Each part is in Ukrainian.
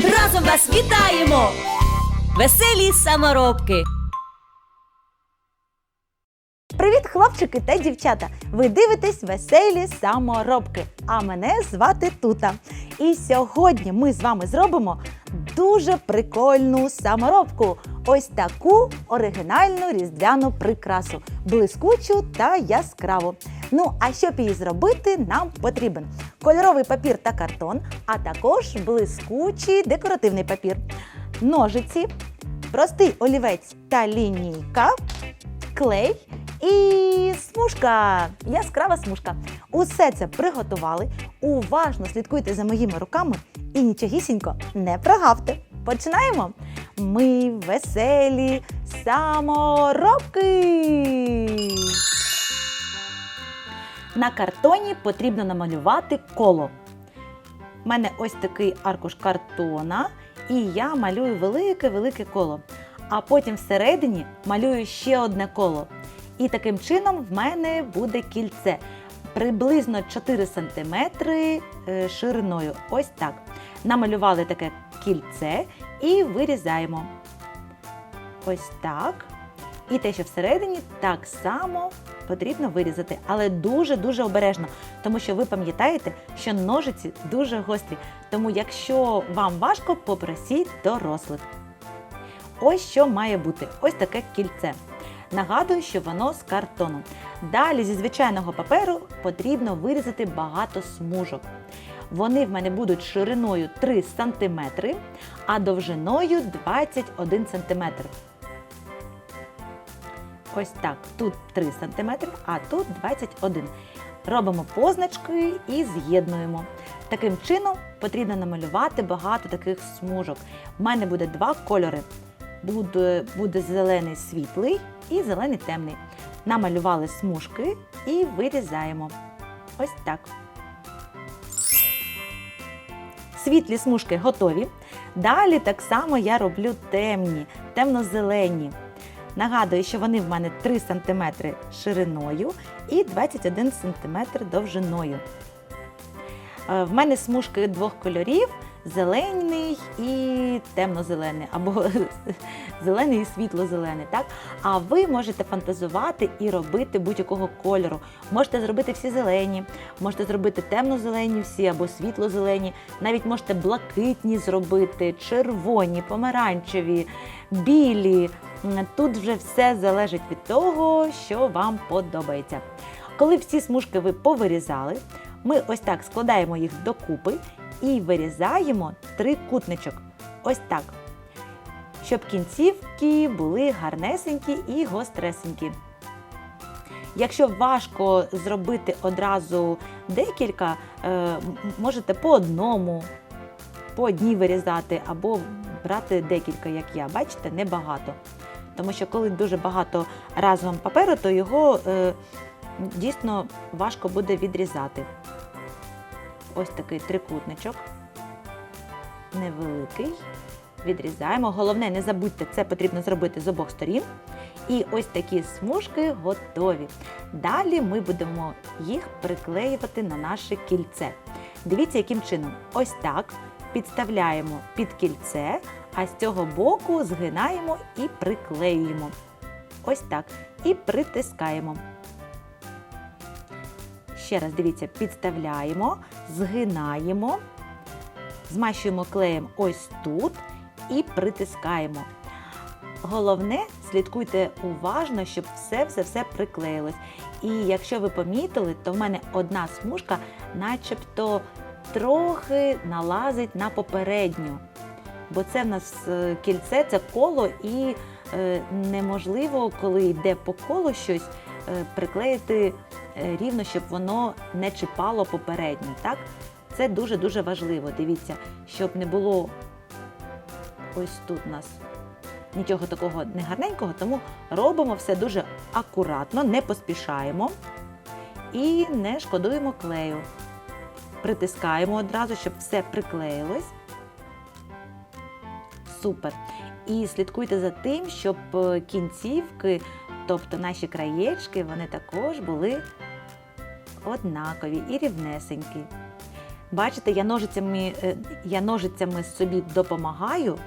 разом вас вітаємо, веселі саморобки. Привіт, хлопчики та дівчата! Ви дивитесь веселі саморобки. А мене звати Тута. І сьогодні ми з вами зробимо дуже прикольну саморобку. Ось таку оригінальну різдвяну прикрасу, блискучу та яскраву. Ну, а щоб її зробити, нам потрібен кольоровий папір та картон, а також блискучий декоративний папір, ножиці, простий олівець та лінійка, клей і смужка, яскрава смужка. Усе це приготували. Уважно слідкуйте за моїми руками і нічогісінько не прогавте. Починаємо! Ми веселі саморобки! На картоні потрібно намалювати коло. У мене ось такий аркуш картона, і я малюю велике-велике коло. А потім всередині малюю ще одне коло. І таким чином в мене буде кільце приблизно 4 см е, шириною. Ось так. Намалювали таке кільце і вирізаємо. Ось так. І те, що всередині, так само потрібно вирізати, але дуже-дуже обережно, тому що ви пам'ятаєте, що ножиці дуже гострі. Тому, якщо вам важко, попросіть дорослих. Ось що має бути: ось таке кільце. Нагадую, що воно з картону. Далі зі звичайного паперу потрібно вирізати багато смужок. Вони в мене будуть шириною 3 см, а довжиною 21 см. Ось так. Тут 3 см, а тут 21 Робимо позначки і з'єднуємо. Таким чином потрібно намалювати багато таких смужок. У мене буде два кольори. Буде, буде зелений світлий і зелений темний. Намалювали смужки і вирізаємо. Ось так. Світлі смужки готові. Далі так само я роблю темні, темно-зелені. Нагадую, що вони в мене 3 см шириною і 21 см довжиною. Е, В мене смужки двох кольорів: зелений і темно-зелений, або зелений і світло-зелений. Так? А ви можете фантазувати і робити будь-якого кольору. Можете зробити всі зелені, можете зробити темно-зелені всі або світло-зелені, навіть можете блакитні зробити, червоні, помаранчеві, білі. Тут вже все залежить від того, що вам подобається. Коли всі смужки ви повирізали, ми ось так складаємо їх докупи і вирізаємо трикутничок. Ось так. Щоб кінцівки були гарнесенькі і гостресенькі. Якщо важко зробити одразу декілька, е, можете по одному, по одній вирізати або брати декілька, як я. Бачите, небагато. Тому що коли дуже багато разом паперу, то його е, дійсно важко буде відрізати. Ось такий трикутничок. Невеликий. Відрізаємо. Головне, не забудьте, це потрібно зробити з обох сторін. І ось такі смужки готові. Далі ми будемо їх приклеювати на наше кільце. Дивіться, яким чином. Ось так підставляємо під кільце, а з цього боку згинаємо і приклеюємо. Ось так. І притискаємо. Ще раз дивіться, підставляємо, згинаємо, змащуємо клеєм ось тут і притискаємо. Головне, слідкуйте уважно, щоб все-все-все приклеїлось. І якщо ви помітили, то в мене одна смужка начебто трохи налазить на попередню. Бо це в нас е, кільце, це коло, і е, неможливо, коли йде по колу щось, е, приклеїти рівно, щоб воно не чіпало попередню. Так? Це дуже-дуже важливо. Дивіться, щоб не було ось тут у нас нічого такого негарненького, тому робимо все дуже акуратно, не поспішаємо і не шкодуємо клею. Притискаємо одразу, щоб все приклеїлось. Супер. І слідкуйте за тим, щоб е, кінцівки, тобто наші краєчки, вони також були однакові і рівнесенькі. Бачите, я ножицями, е, я ножицями собі допомагаю.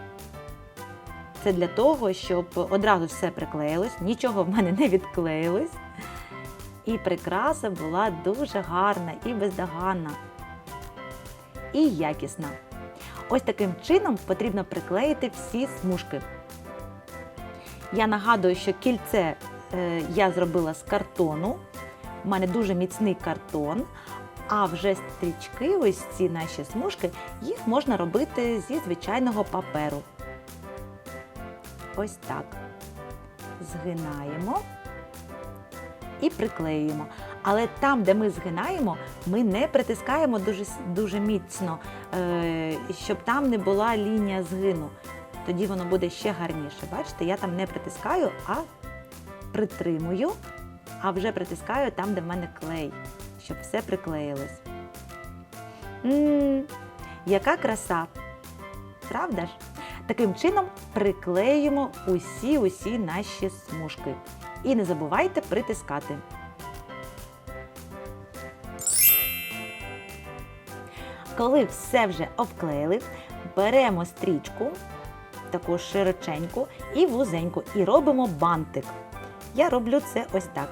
Це для того, щоб одразу все приклеїлось, нічого в мене не відклеїлось. І прикраса була дуже гарна і бездоганна. І якісна. Ось таким чином потрібно приклеїти всі смужки. Я нагадую, що кільце е, я зробила з картону. У мене дуже міцний картон. А вже стрічки, ось ці наші смужки, їх можна робити зі звичайного паперу. Ось так. Згинаємо і приклеюємо. Але там, де ми згинаємо, ми не притискаємо дуже, дуже міцно, е, щоб там не була лінія згину. Тоді воно буде ще гарніше. Бачите, я там не притискаю, а притримую, а вже притискаю там, де в мене клей, щоб все приклеїлось. м яка краса! Правда ж? Таким чином приклеюємо усі-усі наші смужки. І не забувайте притискати. Коли все вже обклеїли, беремо стрічку, таку широченьку і вузеньку, і робимо бантик. Я роблю це ось так.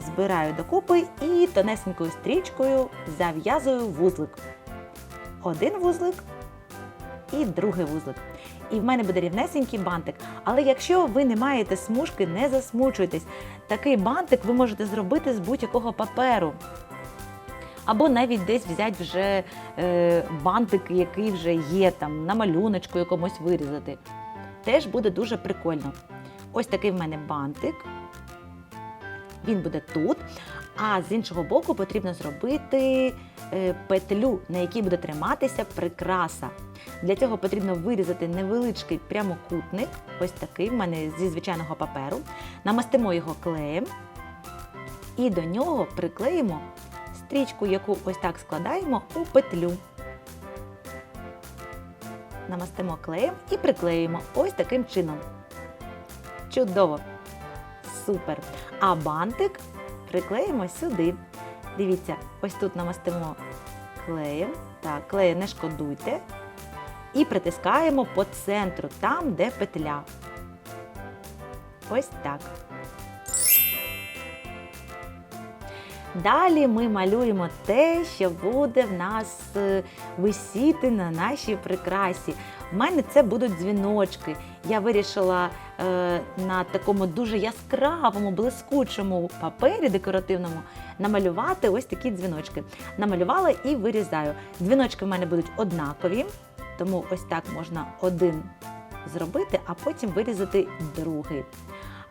Збираю докупи і тонесенькою стрічкою зав'язую вузлик. Один вузлик і другий вузлик. І в мене буде рівнесенький бантик. Але якщо ви не маєте смужки, не засмучуйтесь. Такий бантик ви можете зробити з будь-якого паперу. Або навіть десь взяти вже е, бантик, який вже є, там, на малюночку якомусь вирізати. Теж буде дуже прикольно. Ось такий в мене бантик. Він буде тут. А з іншого боку потрібно зробити е, петлю, на якій буде триматися прикраса. Для цього потрібно вирізати невеличкий прямокутник, ось такий в мене зі звичайного паперу. Намастимо його клеєм і до нього приклеїмо стрічку, яку ось так складаємо у петлю. Намастимо клеєм і приклеїмо ось таким чином. Чудово! Супер! А бантик приклеїмо сюди. Дивіться, ось тут намастимо клеєм. Так, клею не шкодуйте. І притискаємо по центру, там, де петля. Ось так. Далі ми малюємо те, що буде в нас е, висіти на нашій прикрасі. У мене це будуть дзвіночки. Я вирішила е, на такому дуже яскравому, блискучому папері декоративному намалювати ось такі дзвіночки. Намалювала і вирізаю. Дзвіночки в мене будуть однакові, тому ось так можна один зробити, а потім вирізати другий.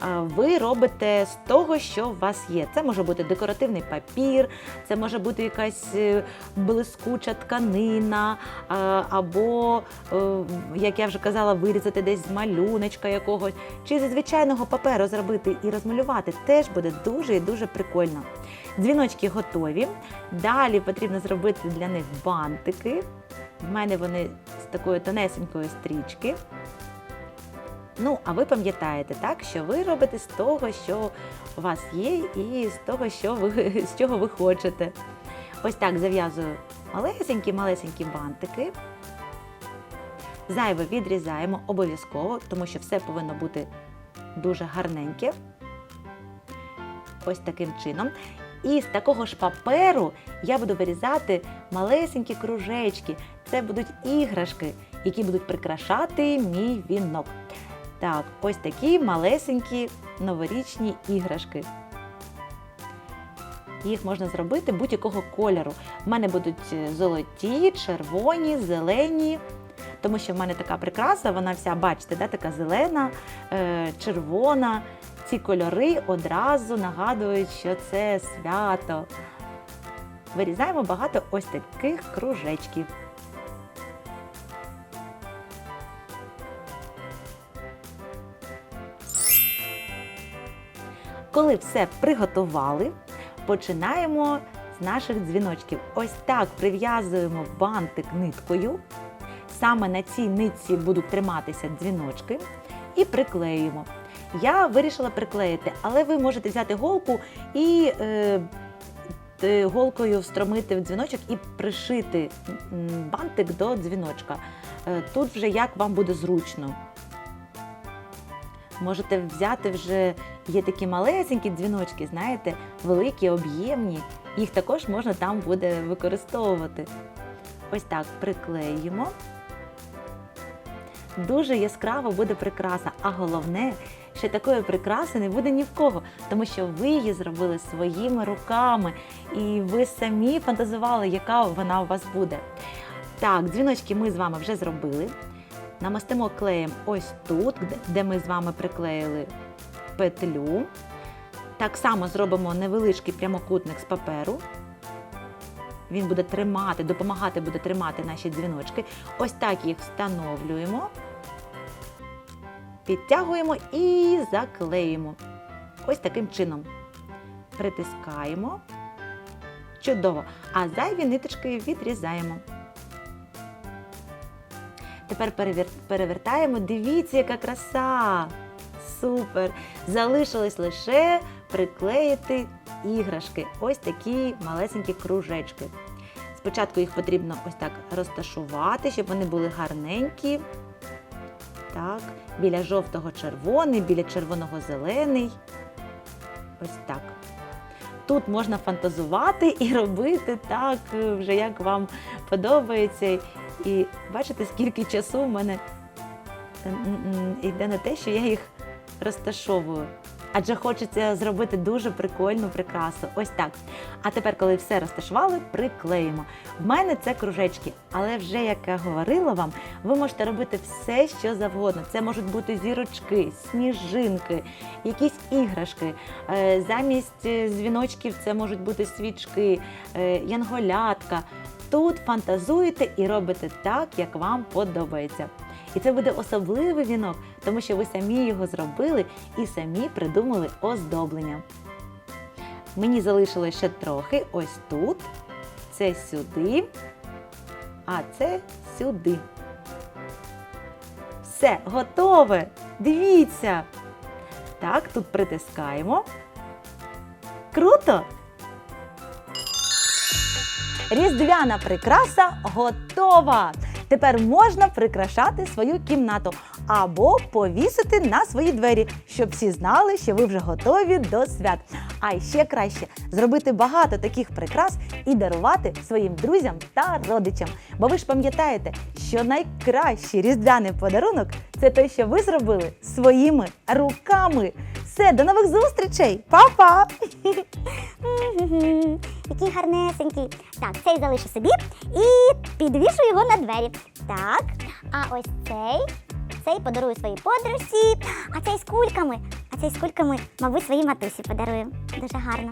Ви робите з того, що у вас є. Це може бути декоративний папір, це може бути якась е, блискуча тканина, або, е, як я вже казала, вирізати десь з малюночка якогось, чи зі звичайного паперу зробити і розмалювати. Теж буде дуже і дуже прикольно. Дзвіночки готові. Далі потрібно зробити для них бантики. В мене вони з такої тонесенької стрічки. Ну, а ви пам'ятаєте, так, що ви робите з того, що у вас є, і з того, що ви, з чого ви хочете. Ось так зав'язую малесенькі-малесенькі бантики. Зайве відрізаємо обов'язково, тому що все повинно бути дуже гарненьке. Ось таким чином. І з такого ж паперу я буду вирізати малесенькі кружечки. Це будуть іграшки, які будуть прикрашати мій вінок. Так, ось такі малесенькі новорічні іграшки. Їх можна зробити будь-якого кольору. У мене будуть е, золоті, червоні, зелені. Тому що в мене така прикраса, вона вся, бачите, да, така зелена, е, червона. Ці кольори одразу нагадують, що це свято. Вирізаємо багато ось таких кружечків. Коли все приготували, починаємо з наших дзвіночків. Ось так прив'язуємо бантик ниткою. Саме на цій нитці будуть триматися дзвіночки і приклеюємо. Я вирішила приклеїти, але ви можете взяти голку і е, голкою встромити в дзвіночок і пришити бантик до дзвіночка. Е, Тут вже як вам буде зручно. Можете взяти вже є такі малесенькі дзвіночки, знаєте, великі, об'ємні. Їх також можна там буде використовувати. Ось так приклеїмо. Дуже яскраво буде прикраса, а головне, що такої прикраси не буде ні в кого, тому що ви її зробили своїми руками, і ви самі фантазували, яка вона у вас буде. Так, дзвіночки ми з вами вже зробили. Намастимо клеєм ось тут, де- ми з вами приклеїли петлю. Так само зробимо невеличкий прямокутник з паперу. Він буде тримати, допомагати буде тримати наші дзвіночки. Ось так їх встановлюємо, підтягуємо і заклеїмо. Ось таким чином. Притискаємо. Чудово. А зайві ниточки відрізаємо. Тепер перевертаємо. Дивіться, яка краса! Супер! Залишилось лише приклеїти іграшки. Ось такі малесенькі кружечки. Спочатку їх потрібно ось так розташувати, щоб вони були гарненькі. Так, біля жовтого червоний, біля червоного зелений. Ось так. Тут можна фантазувати і робити так, е, вже як вам подобається. І бачите, скільки часу в мене йде на те, що я їх розташовую. Адже хочеться зробити дуже прикольну прикрасу. Ось так. А тепер, коли все розташували, приклеїмо. В мене це кружечки, але вже як я говорила вам, ви можете робити все, що завгодно. Це можуть бути зірочки, сніжинки, якісь іграшки. Е, Замість е, дзвіночків це можуть бути свічки, е, янголятка. Тут фантазуєте і робите так, як вам подобається. І це буде особливий вінок, тому що ви самі його зробили і самі придумали оздоблення. Мені залишилось ще трохи ось тут, це сюди, а це сюди. Все, готове! Дивіться! Так, тут притискаємо. Круто! Різдвяна прикраса готова! Тепер можна прикрашати свою кімнату або повісити на свої двері, щоб всі знали, що ви вже готові до свят. А ще краще зробити багато таких прикрас і дарувати своїм друзям та родичам. Бо ви ж пам'ятаєте, що найкращий різдвяний подарунок це те, що ви зробили своїми руками. Все, до нових зустрічей! Па-па! Який гарнесенький. Так, цей залишу собі і підвішу його на двері. Так. А ось цей. Цей подарую своїй подружці. А цей з кульками. А цей з кульками, мабуть, своїй матусі подарую. Дуже гарно.